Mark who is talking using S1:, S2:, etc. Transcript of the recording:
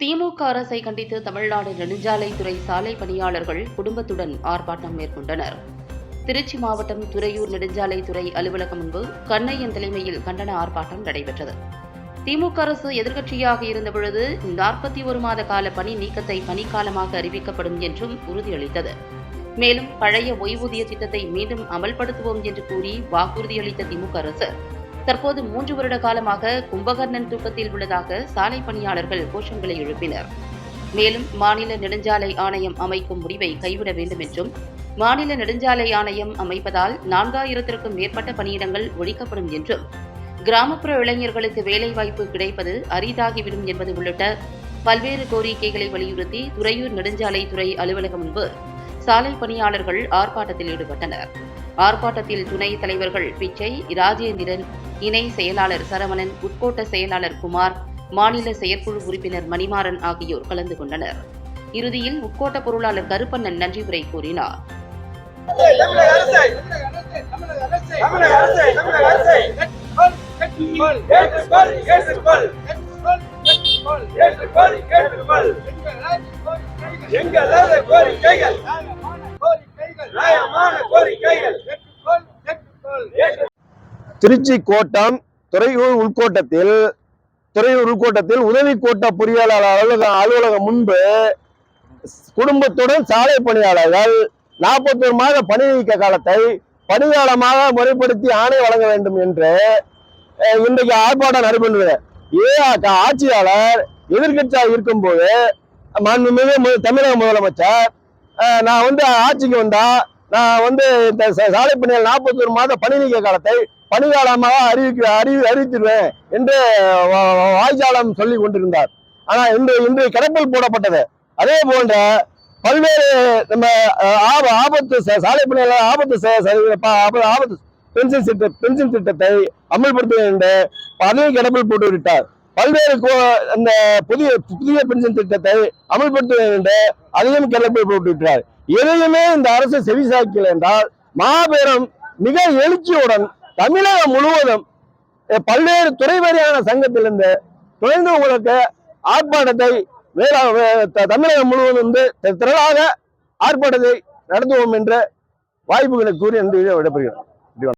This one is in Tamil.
S1: திமுக அரசை கண்டித்து தமிழ்நாடு நெடுஞ்சாலைத்துறை சாலை பணியாளர்கள் குடும்பத்துடன் ஆர்ப்பாட்டம் மேற்கொண்டனர். திருச்சி மாவட்டம் துறையூர் நெடுஞ்சாலைத்துறை அலுவலகம் முன்பு கண்ணையன் தலைமையில் கண்டன ஆர்ப்பாட்டம் நடைபெற்றது. திமுக அரசு எதிர்க்கட்சியாக இருந்தபொழுது நாற்பத்தி ஒரு மாத கால பணி நீக்கத்தை பணிக்காலமாக அறிவிக்கப்படும் என்றும் உறுதியளித்தது. மேலும் பழைய ஓய்வூதிய திட்டத்தை மீண்டும் அமல்படுத்துவோம் என்று கூறி வாக்குறுதியளித்த திமுக அரசு தற்போது மூன்று வருட காலமாக கும்பகர்ணன் தூக்கத்தில் உள்ளதாக சாலை பணியாளர்கள் கோஷங்களை எழுப்பினர். மேலும் மாநில நெடுஞ்சாலை ஆணையம் அமைக்கும் முடிவை கைவிட வேண்டும் என்றும் மாநில நெடுஞ்சாலை ஆணையம் அமைப்பதால் நான்காயிரத்திற்கும் மேற்பட்ட பணியிடங்கள் ஒழிக்கப்படும் என்றும் கிராமப்புற இளைஞர்களுக்கு வேலைவாய்ப்பு கிடைப்பது அரிதாகிவிடும் என்பது உள்ளிட்ட பல்வேறு கோரிக்கைகளை வலியுறுத்தி துறையூர் நெடுஞ்சாலைத்துறை அலுவலகம் முன்பு சாலை பணியாளர்கள் ஆர்ப்பாட்டத்தில் ஈடுபட்டனர். ஆர்ப்பாட்டத்தில் துணைத் தலைவர்கள் பிச்சை ராஜேந்திரன் இணை செயலாளர் சரவணன் உட்கோட்ட செயலாளர் குமார் மாநில செயற்குழு உறுப்பினர் மணிமாறன் ஆகியோர் கலந்து கொண்டனர். இறுதியில் உட்கோட்ட பொருளாளர் கருப்பண்ணன் நன்றி உரை கூறினார்.
S2: தமிழக கோரிக்கைகள் தமிழக அரசை தமிழக அரசை தமிழக அரசை ஏற்றுக்கொள் ஏற்றுக்கொள் ஏற்றுக்கொள் ஏற்றுக்கொள் ஏற்றுக்கொள் ஏற்றுக்கொள் எங்கள் அரசு கோரிக்கைகள் நியாயமான கோரிக்கைகள் ஏற்றுக்கொள் ஏற்றுக்கொள் ஏற்றுக்கொள்
S3: திருச்சி கோட்டம் துறையூர் உள்கோட்டத்தில் துறையூர் உள்கோட்டத்தில் உதவி கோட்ட பொறியாளர் அலுவலக அலுவலகம் முன்பு குடும்பத்துடன் சாலை பணியாளர்கள் நாற்பத்தொரு மாத பணி நீக்க காலத்தை பணியாளமாக முறைப்படுத்தி ஆணை வழங்க வேண்டும் என்று இன்றைக்கு ஆர்ப்பாட்டம் நடைபெற்றது. ஏ ஆட்சியாளர் எதிர்கட்சியாக இருக்கும்போது மாண்புமிகு தமிழக முதலமைச்சர் நான் வந்து ஆட்சிக்கு வந்தால் நான் வந்து இந்த ச- சாலை நாற்பத்தி நாற்பத்தொரு மாத பணி நீக்க காலத்தை பணிகாலமாக அறிவிக்க அறிவி அறிவித்திருவேன் என்று வா- வாய்ச்சாளம் சொல்லி கொண்டிருந்தார். ஆனால் இன்று இன்று கிடப்பில் போடப்பட்டது. அதே போன்ற பல்வேறு நம்ம ஆப- ஆபத்து ச- சாலை பணியாளர் ஆபத்து ஆபத்து பென்ஷன் திட்ட பென்ஷன் திட்டத்தை அமல்படுத்த என்று அதையும் கிடப்பில் போட்டு விட்டார். பல்வேறு கோ- அந்த புதிய புதிய பென்ஷன் திட்டத்தை அமல்படுத்த என்று அதையும் கிளப்பி போட்டுவிட்டார். எதையுமே இந்த அரசு செவிசாய்க்கல என்றால் மாபெரும் மிக எழுச்சியுடன் தமிழகம் முழுவதும் பல்வேறு துறை வாரியான சங்கத்திலிருந்து துணைந்து உங்களுக்கு ஆர்ப்பாட்டத்தை வேளா த- தமிழகம் முழுவதும் வந்து திரளாக ஆர்ப்பாட்டத்தை நடத்துவோம் என்ற வாய்ப்புகளை கூறி என்று விடைபெறுகிறோம்